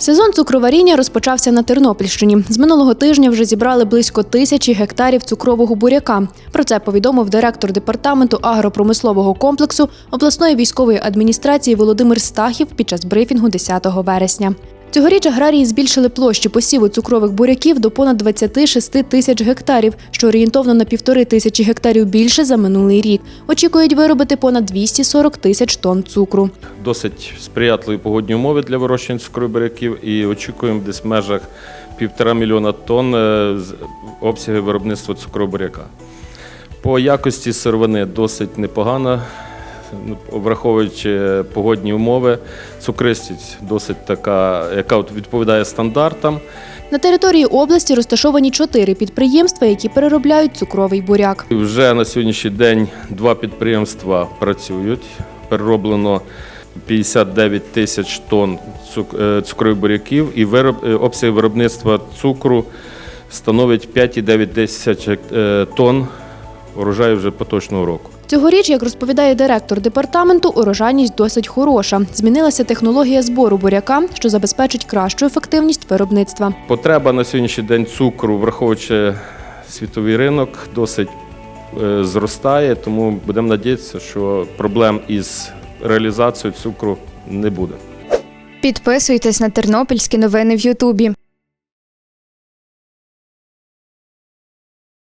Сезон цукроваріння розпочався на Тернопільщині. З минулого тижня вже зібрали близько тисячі гектарів цукрового буряка. Про це повідомив директор департаменту агропромислового комплексу обласної військової адміністрації Володимир Стахів під час брифінгу 10 вересня. Цьогоріч аграрії збільшили площі посіву цукрових буряків до понад 26 тисяч гектарів, що орієнтовно на півтори тисячі гектарів більше за минулий рік. Очікують виробити понад 240 тисяч тонн цукру. досить сприятливі погодні умови для вирощення цукрових буряків і очікуємо десь в межах півтора мільйона тонн е, обсяги виробництва цукрового буряка. По якості сировини досить непогано, ну, враховуючи погодні умови, цукристість досить така, яка відповідає стандартам. На території області розташовані чотири підприємства, які переробляють цукровий буряк. Вже на сьогоднішній день два підприємства працюють. Перероблено 59 тисяч тонн е, цукрових буряків і вироб, е, обсяг виробництва цукру становить 5,9 тисяч е, тонн урожаю вже поточного року. Цьогоріч, як розповідає директор департаменту, урожайність досить хороша. Змінилася технологія збору буряка, що забезпечить кращу ефективність виробництва. Потреба на сьогоднішній день цукру, враховуючи світовий ринок, досить е, зростає, тому будемо надіятися, що проблем із реалізацією цукру не буде. Підписуйтесь на тернопільські новини в Ютубі.